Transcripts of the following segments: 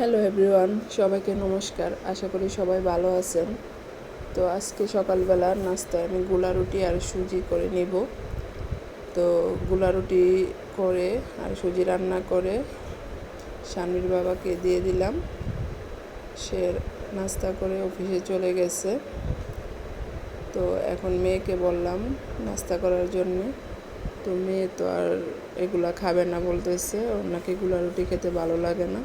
Hello everyone সবাইকে নমস্কার। আশা করি সবাই ভালো আছেন। তো আজকে সকালবেলার নাস্তায় আমি গুলা রুটি আর সুজি করে নিব। তো গুলা রুটি করে আর সুজি রান্না করে স্বামীর বাবাকে দিয়ে দিলাম। সে নাস্তা করে অফিসে চলে গেছে। তো এখন মেয়েকে বললাম নাস্তা করার জন্যে। তো মেয়ে তো আর এগুলা খাবে না বলতেছে, ওর নাকি গুলা রুটি খেতে ভালো লাগে না।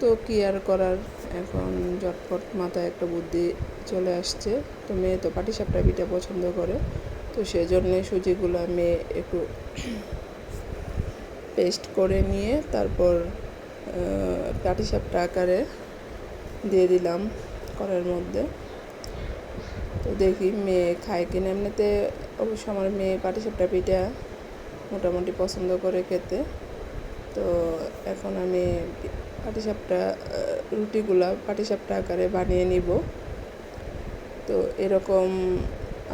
তো কি আর করার এখন ঝটপট মাথায় একটা বুদ্ধি চলে আসছে। তো মেয়ে তো পাটিসাপটা পিঠা পছন্দ করে। তো সেজন্যে সুজিগুলো মেয়ে একটু পেস্ট করে নিয়ে তারপর পাটিসাপটা আকারে দিয়ে দিলাম করার মধ্যে। তো দেখি মেয়ে খায় কিনা। এমনিতে অবশ্য আমার মেয়ে পাটিসাপটা পিঠা মোটামুটি পছন্দ করে খেতে। তো এখন আমি পাটিসাপটা রুটিগুলা পাটিসাপটা আকারে বানিয়ে নিব। তো এরকম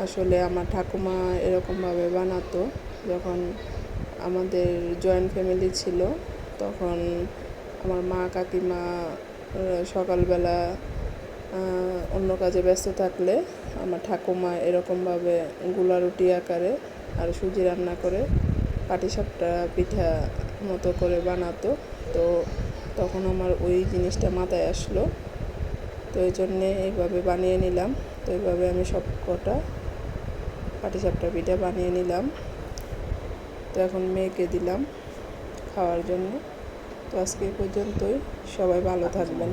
আসলে আমার ঠাকুমা এরকমভাবে বানাতো। যখন আমাদের জয়েন্ট ফ্যামিলি ছিল, তখন আমার মা, কাকিমা সকালবেলা অন্য কাজে ব্যস্ত থাকলে আমার ঠাকুমা এরকমভাবে গুলা রুটি আকারে আর সুজি রান্না করে পাটিসাপটা পিঠা মতো করে বানাতো। তো তখন আমার ওই জিনিসটা মাথায় আসলো। তো এই জন্যে এইভাবে বানিয়ে নিলাম। তো এইভাবে আমি সব কটা পাটিসাপটা পিঠা বানিয়ে নিলাম। তো এখন মেয়েকে দিলাম খাওয়ার জন্য। তো আজকে পর্যন্তই। সবাই ভালো থাকবেন।